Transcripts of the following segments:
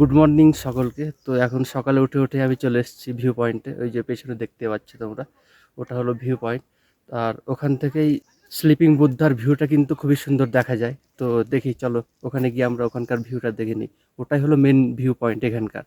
Good morning সকলকে। তো এখন সকালে উঠে উঠে আমি চলে এসেছি ভিউ পয়েন্টে ওই যে পেছনে দেখতে পাচ্ছ তোমরা, ওটা হলো ভিউ পয়েন্ট আর ওখান থেকেই স্লিপিং বুদ্ধার ভিউটা কিন্তু খুবই সুন্দর দেখা যায়। তো দেখি, চলো, ওখানে গিয়ে আমরা ওখানকার ভিউটা দেখে নিই। ওটাই হলো মেন ভিউ পয়েন্ট এখানকার।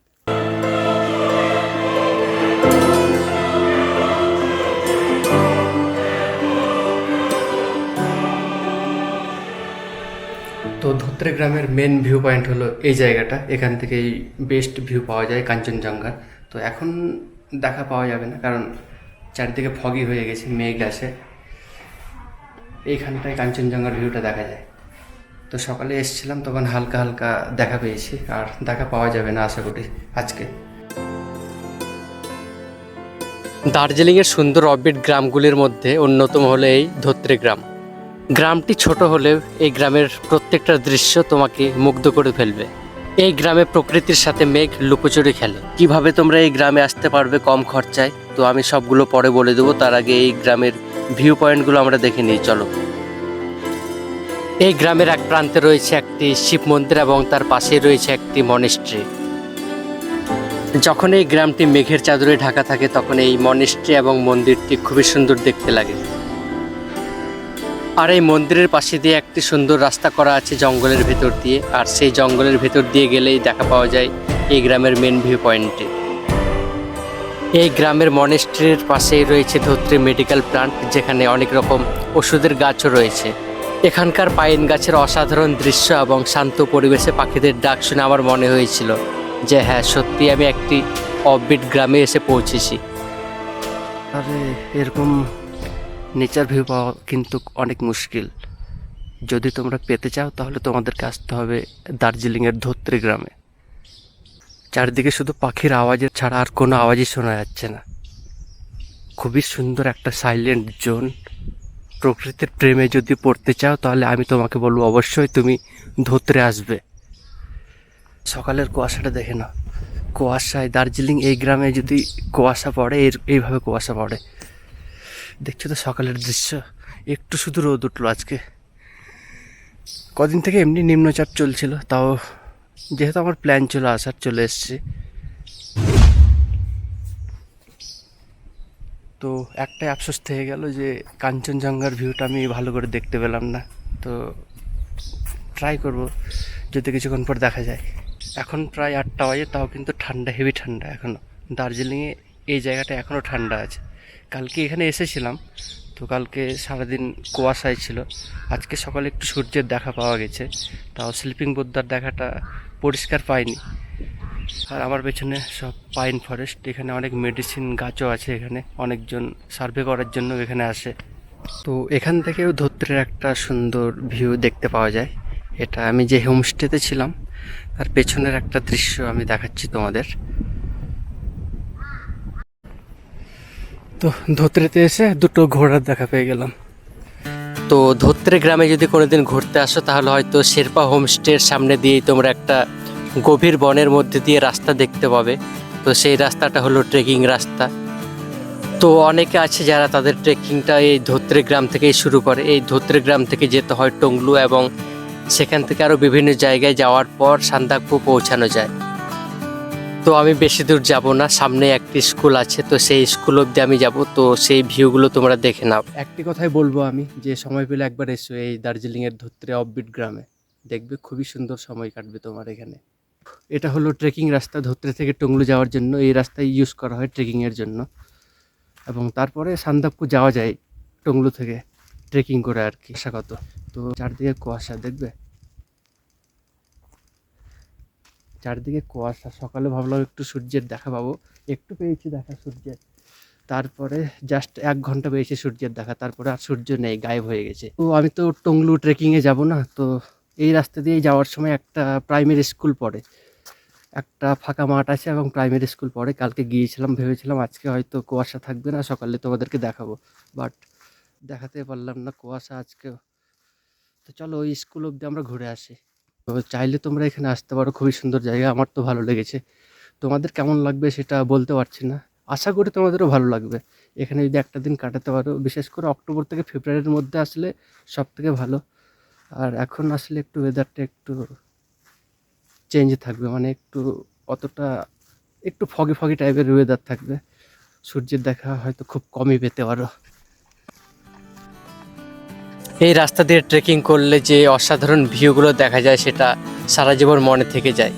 তো ধোত্রে গ্রামের মেন ভিউ পয়েন্ট হলো এই জায়গাটা। এখান থেকেই বেস্ট ভিউ পাওয়া যায় কাঞ্চনজঙ্ঘার। তো এখন দেখা পাওয়া যাবে না, কারণ চারিদিকে ফগি হয়ে গেছে, মেঘ আছে। এইখানটায় কাঞ্চনজঙ্ঘার ভিউটা দেখা যায়। তো সকালে এসেছিলাম, তখন হালকা হালকা দেখা পেয়েছি, আর দেখা পাওয়া যাবে না আশা করি আজকে। দার্জিলিংয়ের সুন্দর অবিট গ্রামগুলির মধ্যে অন্যতম হলো এই ধোত্রে গ্রাম। গ্রামটি ছোট হলেও এই গ্রামের প্রত্যেকটা দৃশ্য তোমাকে মুগ্ধ করে ফেলবে। এই গ্রামে প্রকৃতির সাথে মেঘ লুকোচুরি খেলে। কীভাবে তোমরা এই গ্রামে আসতে পারবে কম খরচায়, তো আমি সবগুলো পরে বলে দেবো। তার আগে এই গ্রামের ভিউ পয়েন্টগুলো আমরা দেখে নিই, চলো। এই গ্রামের এক প্রান্তে রয়েছে একটি শিব মন্দির এবং তার পাশেই রয়েছে একটি মনেস্ট্রি যখন এই গ্রামটি মেঘের চাদরে ঢাকা থাকে, তখন এই মনেস্ট্রি এবং মন্দিরটি খুবই সুন্দর দেখতে লাগে। আর এই মন্দিরের পাশে দিয়ে একটি সুন্দর রাস্তা করা আছে জঙ্গলের ভেতর দিয়ে। আর সেই জঙ্গলের ভেতর দিয়ে গেলেই দেখা পাওয়া যায় এই গ্রামের মেন ভিউ পয়েন্টে এই গ্রামের মনেস্ট্রির পাশেই রয়েছে ধত্রী মেডিকেল প্লান্ট যেখানে অনেক রকম ওষুধের গাছও রয়েছে। এখানকার পাইন গাছের অসাধারণ দৃশ্য এবং শান্ত পরিবেশে পাখিদের ডাক শুনে আমার মনে হয়েছিল যে হ্যাঁ সত্যি আমি একটি অফবিট গ্রামে এসে পৌঁছেছি। আরে, এরকম নেচার ভিউ পাওয়া কিন্তু অনেক মুশকিল। যদি তোমরা পেতে চাও, তাহলে তোমাদেরকে আসতে হবে দার্জিলিংয়ের ধত্রী গ্রামে। চারদিকে শুধু পাখির আওয়াজের ছাড়া আর কোনো আওয়াজই শোনা যাচ্ছে না। খুবই সুন্দর একটা সাইলেন্ট জোন প্রকৃতির প্রেমে যদি পড়তে চাও, তাহলে আমি তোমাকে বলব, অবশ্যই তুমি ধত্রে আসবে। সকালের কুয়াশাটা দেখে নাও। কুয়াশায় দার্জিলিং এই গ্রামে যদি কুয়াশা পড়ে, এর এইভাবে কুয়াশা পড়ে। দেখছ তো সকালের দৃশ্য। একটু শুধু রোদ উঠল আজকে। কদিন থেকে এমনি নিম্নচাপ চলছিল, তাও যেহেতু আমার প্ল্যান ছিল আসার, চলে এসেছি। তো একটাই আফসোস থেকে গেল যে কাঞ্চনজঙ্ঘার ভিউটা আমি ভালো করে দেখতে পেলাম না। তো ট্রাই করব, যদি কিছুক্ষণ পর দেখা যায়। এখন প্রায় আটটা বাজে, তাও কিন্তু ঠান্ডা হেভি ঠান্ডা এখনও দার্জিলিংয়ে এই জায়গাটা এখনও ঠান্ডা আছে। কালকে এখানে এসেছিলাম। তো কালকে সারাদিন কুয়াশায় ছিল। আজকে সকালে একটু সূর্যের দেখা পাওয়া গেছে। তাও স্লিপিং বোদ্দার দেখাটা পরিষ্কার পাইনি। আর আমার পেছনে সব পাইন ফরেস্ট এখানে অনেক মেডিসিন গাছও আছে এখানে। অনেকজন সার্ভে করার জন্য এখানে আসে। তো এখান থেকেও ধত্রের একটা সুন্দর ভিউ দেখতে পাওয়া যায়। এটা আমি যে হোমস্টেতে ছিলাম, তার পেছনের একটা দৃশ্য আমি দেখাচ্ছি তোমাদের। তো ধোত্রেতে এসে দুটো ঘোড়ার দেখা পেয়ে গেলাম। তো ধোত্রে গ্রামে যদি কোনোদিন ঘুরতে আসো, তাহলে হয়তো শেরপা হোমস্টের সামনে দিয়েই তোমরা একটা গভীর বনের মধ্যে দিয়ে রাস্তা দেখতে পাবে। তো সেই রাস্তাটা হলো ট্রেকিং রাস্তা। তো অনেকে আছে যারা তাদের ট্রেকিংটা এই ধোত্রে গ্রাম থেকেই শুরু করে। এই ধোত্রে গ্রাম থেকে যেতে হয় টংলু এবং সেখান থেকে আরও বিভিন্ন জায়গায় যাওয়ার পর সান্দাকপু পৌঁছানো যায়। তো আমি বেশি দূর যাব না, সামনে একটি স্কুল আছে, তো সেই স্কুল অব্দি আমি যাব, তো সেই ভিউগুলো তোমরা দেখে নাও। একটি কথাই বলব আমি, যে সময় পেলে একবার এসো এই দার্জিলিংয়ের ধত্রে অফবিট গ্রামে। দেখবে খুবই সুন্দর সময় কাটবে তোমার এখানে। এটা হলো ট্রেকিং রাস্তা ধত্রে থেকে টংলু যাওয়ার জন্য, এই রাস্তায় ইউজ করা হয় ট্রেকিংয়ের জন্য। এবং তারপরে সান্দাকপু যাওয়া যায় টংলু থেকে ট্রেকিং করে আর কি আশাগত তো চারদিকে কুয়াশা, দেখবে? চারদিকে কুয়াশা, সকালে ভাবলাম একটু সূর্যের দেখা পাবো। একটু পেয়েছি দেখা সূর্যের। তারপরে জাস্ট এক ঘণ্টা পেয়েছি সূর্যের দেখা, তারপরে আর সূর্য নেই, গায়েব হয়ে গেছে। তো আমি তো টংলু ট্রেকিংয়ে যাব না, তো এই রাস্তা দিয়ে যাওয়ার সময় একটা প্রাইমারি স্কুল পড়ে। একটা ফাঁকা মাঠ আছে এবং প্রাইমারি স্কুল পড়ে। কালকে গিয়েছিলাম, ভেবেছিলাম আজকে হয়তো কুয়াশা থাকবে না, সকালে তোমাদেরকে দেখাবো। বাট দেখাতে পারলাম না কুয়াশা আজকেও তো চলো ওই স্কুল অবধি আমরা ঘুরে আসি। তো চাইলে তোমরা এখানে আসতে পারো, খুবই সুন্দর জায়গা, আমার তো ভালো লেগেছে। তোমাদের কেমন লাগবে সেটা বলতে পারছি না। আশা করি তোমাদেরও ভালো লাগবে। এখানে যদি একটা দিন কাটাতে পারো, বিশেষ করে অক্টোবর থেকে ফেব্রুয়ারির মধ্যে আসলে সব থেকে ভালো। আর এখন আসলে একটু ওয়েদারটা একটু চেঞ্জ থাকবে মানে একটু অতটা, একটু ফগি ফগি টাইপের ওয়েদার থাকবে। সূর্যের দেখা হয়তো খুব কমই পেতে পারো। এই রাস্তা দিয়ে ট্রেকিং করলে যে অসাধারণ ভিউগুলো দেখা যায়, সেটা সারা জীবন মনে থেকে যায়।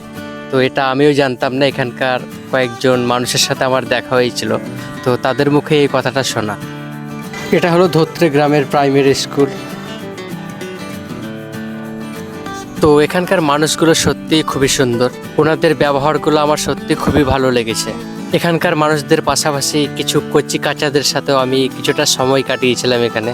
তো এটা আমিও জানতাম না, এখানকার কয়েকজন মানুষের সাথে আমার দেখা হয়েছিল। তো তাদের মুখে এই কথাটা শোনা। এটা হলো ধত্রে গ্রামের প্রাইমারি স্কুল তো এখানকার মানুষগুলো সত্যিই খুবই সুন্দর। ওনাদের ব্যবহারগুলো আমার সত্যি খুবই ভালো লেগেছে। এখানকার মানুষদের পাশাপাশি কিছু কচি কাচাদের সাথেও আমি কিছুটা সময় কাটিয়েছিলাম এখানে।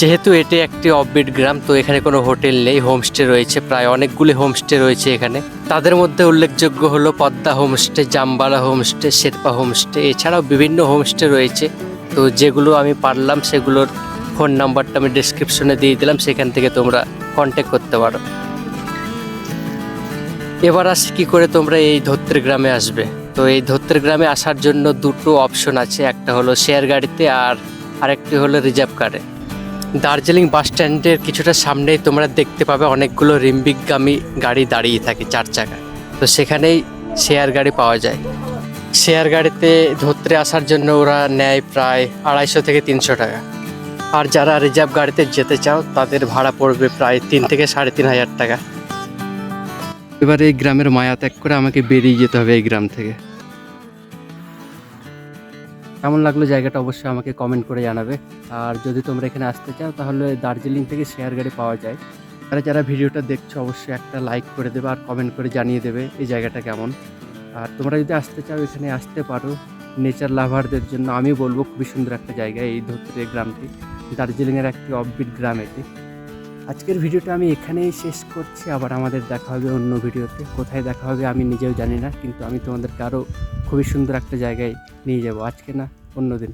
যেহেতু এটি একটি অফবিট গ্রাম, তো এখানে কোনো হোটেল নেই, হোমস্টে রয়েছে, প্রায় অনেকগুলি হোমস্টে রয়েছে এখানে। তাদের মধ্যে উল্লেখযোগ্য হলো Padma homestay Jambala homestay, Sherpa homestay, এছাড়াও বিভিন্ন হোমস্টে রয়েছে। তো যেগুলো আমি পারলাম, সেগুলোর ফোন নাম্বারটা আমি ডিসক্রিপশনে দিয়ে দিলাম, সেখান থেকে তোমরা কন্ট্যাক্ট করতে পারো। এবার আসি কী করে তোমরা এই ধত্রের গ্রামে আসবে। তো এই ধত্রের গ্রামে আসার জন্য দুটো অপশন আছে, একটা হলো শেয়ার গাড়িতে আর আরেকটি হলো রিজার্ভ কারে দার্জিলিং বাস স্ট্যান্ডের কিছুটা সামনেই তোমরা দেখতে পাবে অনেকগুলো রিম্বিকগামী গাড়ি দাঁড়িয়ে থাকে চার চাকা তো সেখানেই শেয়ার গাড়ি পাওয়া যায়। শেয়ার গাড়িতে ধরতে আসার জন্য ওরা নেয় প্রায় আড়াইশো থেকে তিনশো টাকা। আর যারা রিজার্ভ গাড়িতে যেতে চাও, তাদের ভাড়া পড়বে প্রায় তিন থেকে সাড়ে তিন হাজার টাকা। এবার এই গ্রামের মায়া ত্যাগ করে আমাকে বেরিয়ে যেতে হবে এই গ্রাম থেকে। কেমন লাগল জায়গাটা অবশ্যই আমাকে কমেন্ট করে জানাবে। আর যদি তোমরা এখানে আসতে চাও, তাহলে দার্জিলিং থেকে শেয়ার গাড়ি পাওয়া যায়। তারা যারা ভিডিওটা দেখছ, অবশ্যই একটা লাইক করে দেবে আর কমেন্ট করে জানিয়ে দেবে এই জায়গাটা কেমন। আর তোমরা যদি আসতে চাও, এখানে আসতে পারো। নেচার লাভারদের জন্য আমি বলব, খুবই সুন্দর একটা জায়গা এই ধরতে গ্রামটি। দার্জিলিংয়ের একটি অফবিট গ্রাম এটি। আজকের ভিডিওটা আমি এখানেই শেষ করছি। আবার আমাদের দেখা হবে অন্য ভিডিওতে। কোথায় দেখা হবে আমি নিজেও জানি না, কিন্তু আমি তোমাদেরকে আরও খুবই সুন্দর একটা জায়গায় নিয়ে যাব। আজকে না অন্য দিন